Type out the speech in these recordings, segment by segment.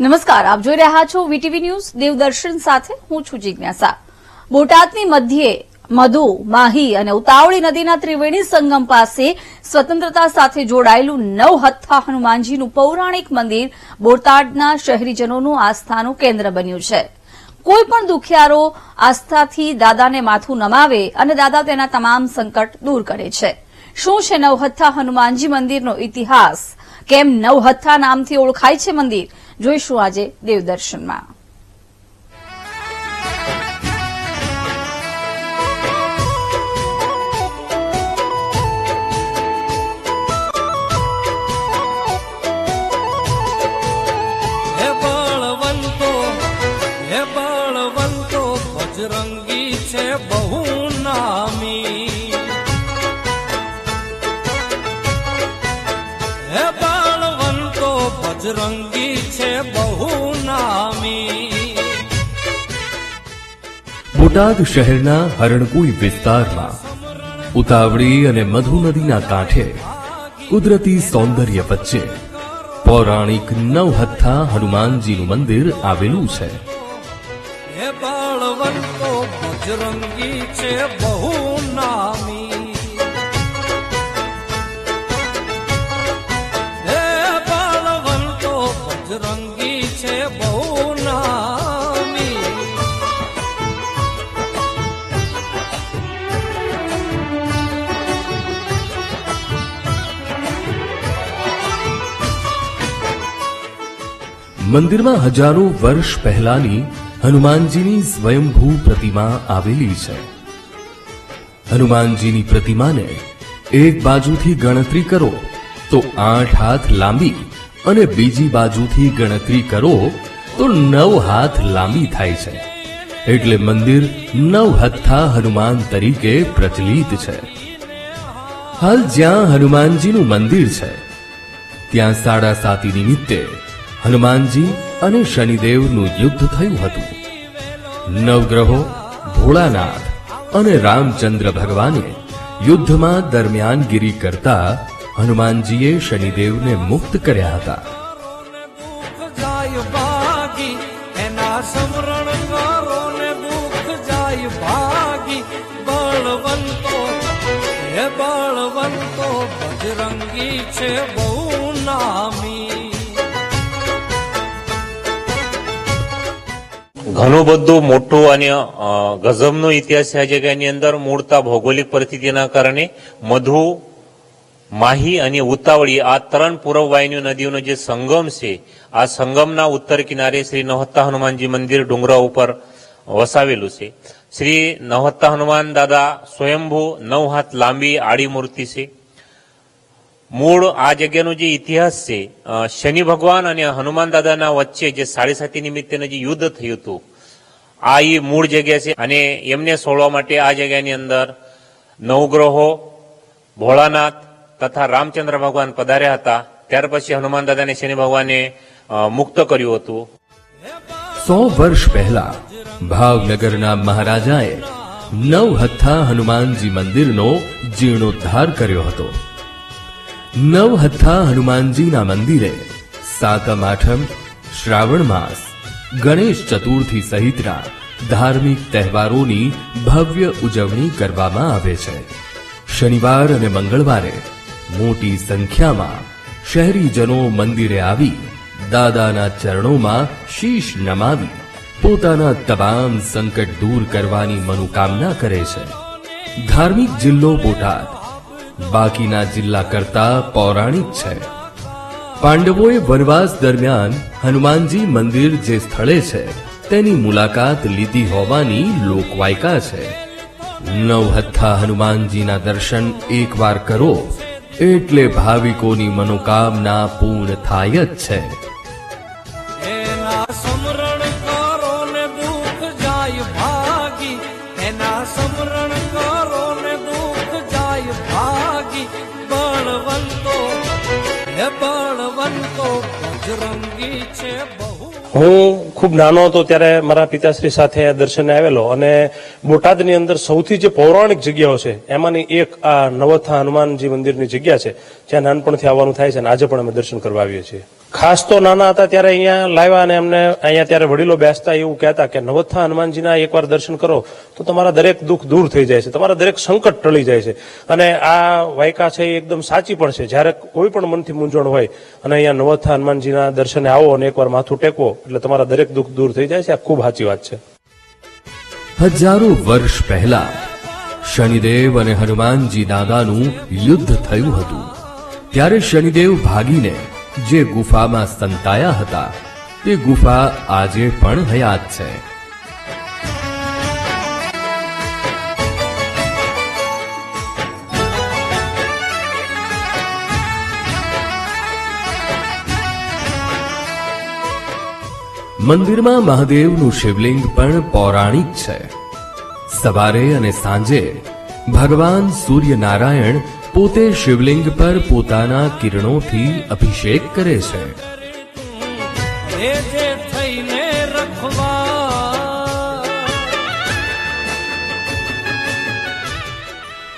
નમસ્કાર, આપ જોઈ રહ્યા છો વીટીવી ન્યૂઝ, દેવદર્શન સાથે હું છું જિજ્ઞાસા. બોટાદની મધ્યે મધુ, માહી અને ઉતાવળી નદીના ત્રિવેણી સંગમ પાસે સ્વતંત્રતા સાથે જોડાયેલું નવ હનુમાનજીનું પૌરાણિક મંદિર બોટાદના શહેરીજનોનું આસ્થાનું કેન્દ્ર બન્યું છે. કોઈ પણ દુખિયારો આસ્થાથી દાદાને માથું નમાવે અને દાદા તેના તમામ સંકટ દૂર કરે છે. શું છે નવહથ્થા હનુમાનજી મંદિરનો ઇતિહાસ? કેમ નવહથ્થા નામથી ઓળખાય છે મંદિર? જોઈશું આજે દેવદર્શનમાં. બોટાદ શહેરના હરણકુઈ વિસ્તારમાં ઉતાવળી અને મધુ નદીના કાંઠે કુદરતી સૌંદર્ય વચ્ચે પૌરાણિક નવહથ્થા હનુમાનજીનું મંદિર આવેલું છે. બહુ મંદિરમાં હજારો વર્ષ પહેલાની હનુમાનજીની સ્વયંભૂ પ્રતિમા આવેલી છે. હનુમાનજીની પ્રતિમાને એક બાજુથી ગણતરી કરો તો આઠ હાથ લાંબી અને બીજી બાજુથી ગણતરી કરો તો નવ હાથ લાંબી થાય છે. એટલે મંદિર નવ હથ્થા હનુમાન તરીકે પ્રચલિત છે. હાલ જ્યાં હનુમાનજીનું મંદિર છે, ત્યાં સાડા સાતી નિમિત્તે હનુમાનજી અને શનિદેવનું યુદ્ધ થયું હતું. નવગ્રહો, ભોળાનાથ અને રામચંદ્ર ભગવાને યુદ્ધમાં દરમિયાનગીરી કરતા હનુમાનજીએ શનિદેવને મુક્ત કર્યા હતા. બળવંતો બજરંગી છે બહુ ઘણું બધું મોટું અને ગઝબનો ઇતિહાસ આ જગ્યાની અંદર. મૂળતા ભૌગોલિક પરિસ્થિતિના કારણે મધુ, માહી અને ઉતાવળી આ ત્રણ પૂર્વ વાહિની નદીઓનો જે સંગમ છે, આ સંગમના ઉત્તર કિનારે શ્રી નવહત્તા હનુમાનજી મંદિર ડુંગરા ઉપર વસાવેલું છે. શ્રી નવહત્તા હનુમાન દાદા સ્વયંભૂ નવ હાથ લાંબી આડી મૂર્તિ છે. મૂળ આ જગ્યાનો જે ઇતિહાસ છે શનિ ભગવાન અને હનુમાન દાદાના વચ્ચે જે સાડી સાતી નિમિત્તેનું જે યુદ્ધ થયું હતું, આ એ મૂળ જગ્યા છે. અને એમને સોળવા માટે આ જગ્યાની અંદર નવગ્રહો, ભોળાનાથ તથા રામચંદ્ર ભગવાન પધાર્યા હતા. ત્યાર પછી હનુમાન દાદાને શનિ ભગવાને મુક્ત કર્યું હતું. સો વર્ષ પહેલા ભાવનગરના મહારાજાએ નવ હથ્થા હનુમાનજી મંદિરનો જીર્ણોદ્ધાર કર્યો હતો. નવ હથ્થા હનુમાનજીના મંદિરે સાતમ આઠમ શ્રાવણ માસ, ગણેશ ચતુર્થી સહિતના ધાર્મિક તહેવારોની ભવ્ય ઉજવણી કરવામાં આવે છે. શનિવાર અને મંગળવારે મોટી સંખ્યામાં શહેરીજનો મંદિરે આવી દાદાના ચરણોમાં શીશ નમાવી પોતાના તમામ સંકટ દૂર કરવાની મનોકામના કરે છે. ધાર્મિક જિલ્લો બોટાદ બાકીના જિલ્લા કરતા પૌરાણિક છે. પાંડવોએ વનવાસ દરમિયાન હનુમાનજી મંદિર જે સ્થળે છે, તેની મુલાકાત લીધી હોવાની લોકવાયકા છે. નવહથ્થા હનુમાનજીના દર્શન એકવાર કરો, એટલે ભાવિકોની મનોકામના પૂર્ણ થાય જ છે. હું ખૂબ નાનો હતો ત્યારે મારા પિતાશ્રી સાથે દર્શને આવેલો અને બોટાદની અંદર સૌથી જે પૌરાણિક જગ્યાઓ છે, એમાંની એક આ નવથા હનુમાનજી મંદિરની જગ્યા છે, જ્યાં નાનપણથી આવવાનું થાય છે અને આજે પણ અમે દર્શન કરવા આવીએ છીએ. ખાસ તો નાના હતા ત્યારે અહીંયા લાવ્યા અને અમને અહીંયા ત્યારે વડીલો બેસતા એવું કહેતા કે નવથા હનુમાનજીના એકવાર દર્શન કરો, તો તમારા દરેક દુઃખ દૂર થઈ જાય છે, તમારા દરેક સંકટ ટળી જાય છે. અને આ વાયકા છે એ એકદમ સાચી પણ છે. જ્યારે કોઈ પણ મનથી મૂંઝવણ હોય અને અહીંયા નવથા હનુમાનજીના દર્શને આવો અને એકવાર માથું ટેકવો એટલે તમારા દરેક દુઃખ દૂર થઈ જાય છે. આ ખૂબ સાચી વાત છે. હજારો વર્ષ પહેલા શનિદેવ અને હનુમાનજી દાદાનું યુદ્ધ થયું હતું. ત્યારે શનિદેવ ભાગીને જે ગુફામાં સંતાયા હતા, તે ગુફા આજે પણ હયાત છે. મંદિરમાં મહાદેવનું શિવલિંગ પણ પૌરાણિક છે. સવારે અને સાંજે ભગવાન સૂર્યનારાયણ પોતે શિવલિંગ પર પોતાના કિરણોથી અભિષેક કરે છે. થઈને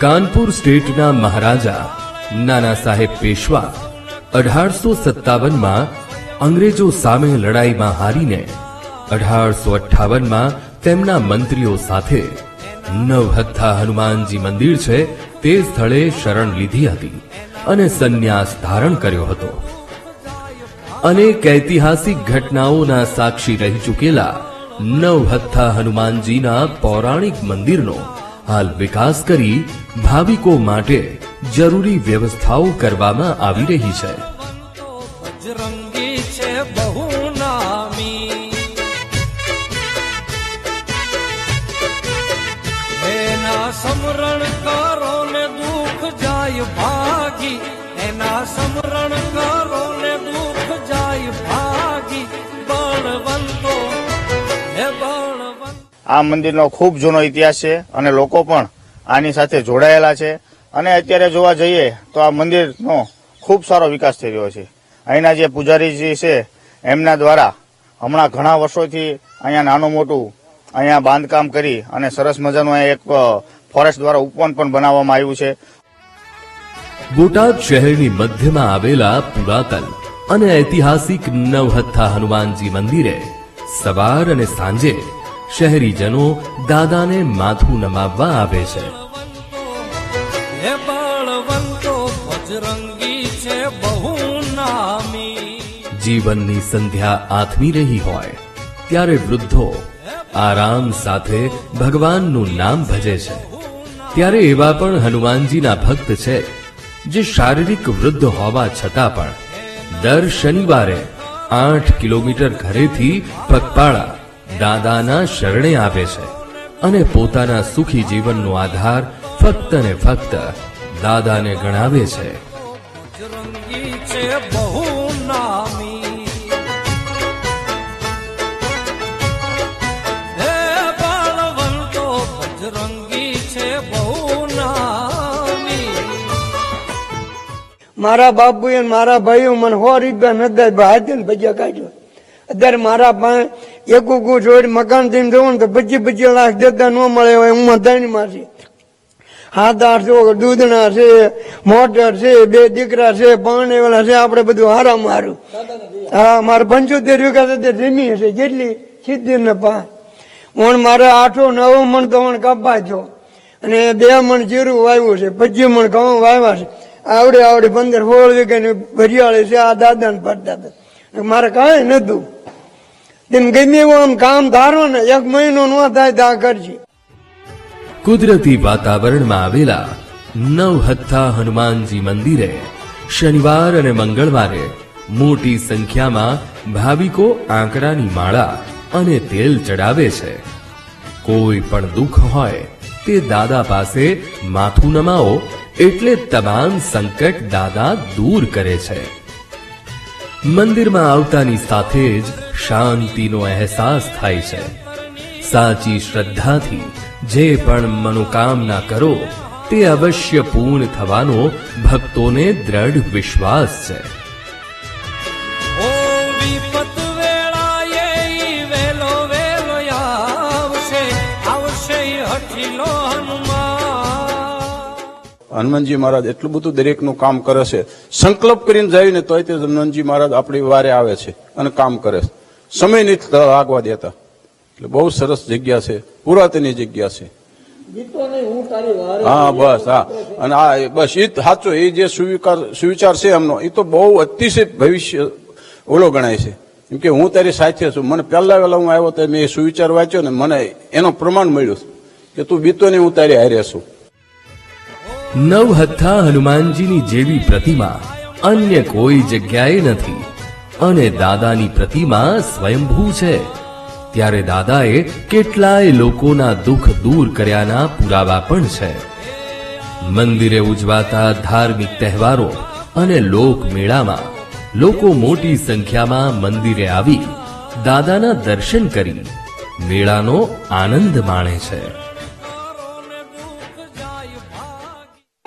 કાનપુર સ્ટેટના મહારાજા નાના સાહેબ પેશવા અઢારસો સત્તાવનમાં અંગ્રેજો સામે લડાઈમાં હારીને અઢારસો અઠ્ઠાવનમાં તેમના મંત્રીઓ સાથે નવહથ્થા હનુમાનજી મંદિર છે તે સ્થળે શરણ લીધી હતી અને સંન્યાસ ધારણ કર્યો હતો. અનેક ઐતિહાસિક ઘટનાઓના સાક્ષી રહી ચૂકેલા નવહથ્થા હનુમાનજીના પૌરાણિક મંદિરનો હાલ વિકાસ કરી ભાવિકો માટે જરૂરી વ્યવસ્થાઓ કરવામાં આવી રહી છે. સમરણ કરો સમરણ કરો ને દુઃખ જાય ભાગી, બળવંતો. આ મંદિરનો ખૂબ જૂનો ઇતિહાસ છે અને લોકો પણ આની સાથે જોડાયેલા છે. અને અત્યારે જોવા જઈએ તો આ મંદિરનો ખૂબ સારો વિકાસ થઈ રહ્યો છે. અહીંના જે પૂજારીજી છે, એમના દ્વારા હમણાં ઘણા વર્ષોથી અહીંયા નાનું મોટું અહીંયા બાંધકામ કરી અને સરસ મજાનું એક ફોરેસ્ટ દ્વારા ઉપવન પણ બનાવવામાં આવ્યું છે. બોટાદ શહેરની મધ્યમાં આવેલા પુરાતન અને ઐતિહાસિક નવહથ્થા હનુમાનજી મંદિરે સવાર અને સાંજે શહેરીજનો દાદાને માથું નમાવવા આવે છે. જીવનની સંધ્યા આથમી રહી હોય ત્યારે વૃદ્ધો આરામ સાથે ભગવાનનું નામ ભજે છે. ત્યારે એવા પણ હનુમાનજીના ભક્ત છે જે શારીરિક વૃદ્ધ હોવા છતાં પણ, દર શનિવારે આઠ કિલોમીટર ઘરેથી પગપાળા દાદાના શરણે આવે છે અને પોતાના સુખી જીવનનો આધાર ફક્ત ને ફક્ત દાદાને ગણાવે છે. બહુ નામી. મારા બાપુ અને મારા ભાઈઓ મને સો રૂપિયા નથી હાથે ભજીયા કાઢ્યો. અત્યારે મારા પાસે એક ઉકુ જોડ મકાન થઈને જવું ને તો ભજી પચીસ લાખ જતા ન મળે હોય હું ધણી મારી હાથ આઠસો દૂધના છે, મોટર છે, બે દીકરા છે પરણેવાલા છે, આપણે બધું હારા મારું. હા, મારે પંચોતેર વીઘા તો જમી હશે કેટલી સિત્તેર ને પાંચ હું મારે આઠો નવો મણ તો મણ કપા છો અને બે મણ જીરું વાવ્યું છે, પચીસ મણ ઘઉં વાવ્યા છે. આવડે આવડે પંદર સોળ વીઘાની ભરિયાળી છે, આ દાદાને પડતા હતા. મારે કાંઈ નતું તેમ ગમે એવું આમ કામ ધારો ને, એક મહિનો ન થાય તો કરજે. કુદરતી વાતાવરણમાં આવેલા નવહથ્થા હનુમાનજી મંદિરે શનિવાર અને મંગળવારે મોટી સંખ્યામાં ભાવિકો આંકડાની માળા અને તેલ ચડાવે છે. કોઈ પણ દુઃખ હોય તે દાદા પાસે માથું નમાવો એટલે તમામ સંકટ દાદા દૂર કરે છે. મંદિરમાં આવતાની સાથે જ શાંતિનો અહેસાસ થાય છે. સાચી શ્રદ્ધાથી જે પણ મનોકામના કરો, તે અવશ્ય પૂર્ણ થવાનો ભક્તોને દ્રઢ વિશ્વાસ છે. હનુમાનજી મહારાજ એટલું બધું દરેકનું કામ કરે છે. સંકલ્પ કરીને જાય ને તોય તે હનુમાનજી મહારાજ આપણી વારે આવે છે અને કામ કરે છે. સમય નથી લાગવા દેતા. એટલે બહુ સરસ જગ્યા છે. પુરાતની જગ્યા છે. હા બસ હા. અને આ બસ એ સાચો એ જે સુવિચાર સુવિચાર છે એમનો એ તો બહુ અતિશય ભવિષ્ય ઓલો ગણાય છે. કેમ કે હું તારી સાથે છું. મને પહેલા વહેલા હું આવ્યો ત્યારે મેં એ સુવિચાર વાંચ્યો ને મને એનો પ્રમાણ મળ્યું કે તું બીતો ને હું તારી હારે છું. નવહથ્થા હનુમાનજીની જેવી પ્રતિમા અન્ય કોઈ જગ્યાએ નથી. અને દાદાની પ્રતિમા સ્વયંભૂ છે. ત્યારે દાદાએ કેટલાય લોકોના દુઃખ દૂર કર્યાના પુરાવા પણ છે. મંદિરે ઉજવાતા ધાર્મિક તહેવારો અને લોકમેળામાં લોકો મોટી સંખ્યામાં મંદિરે આવી દાદાના દર્શન કરી મેળાનો આનંદ માણે છે.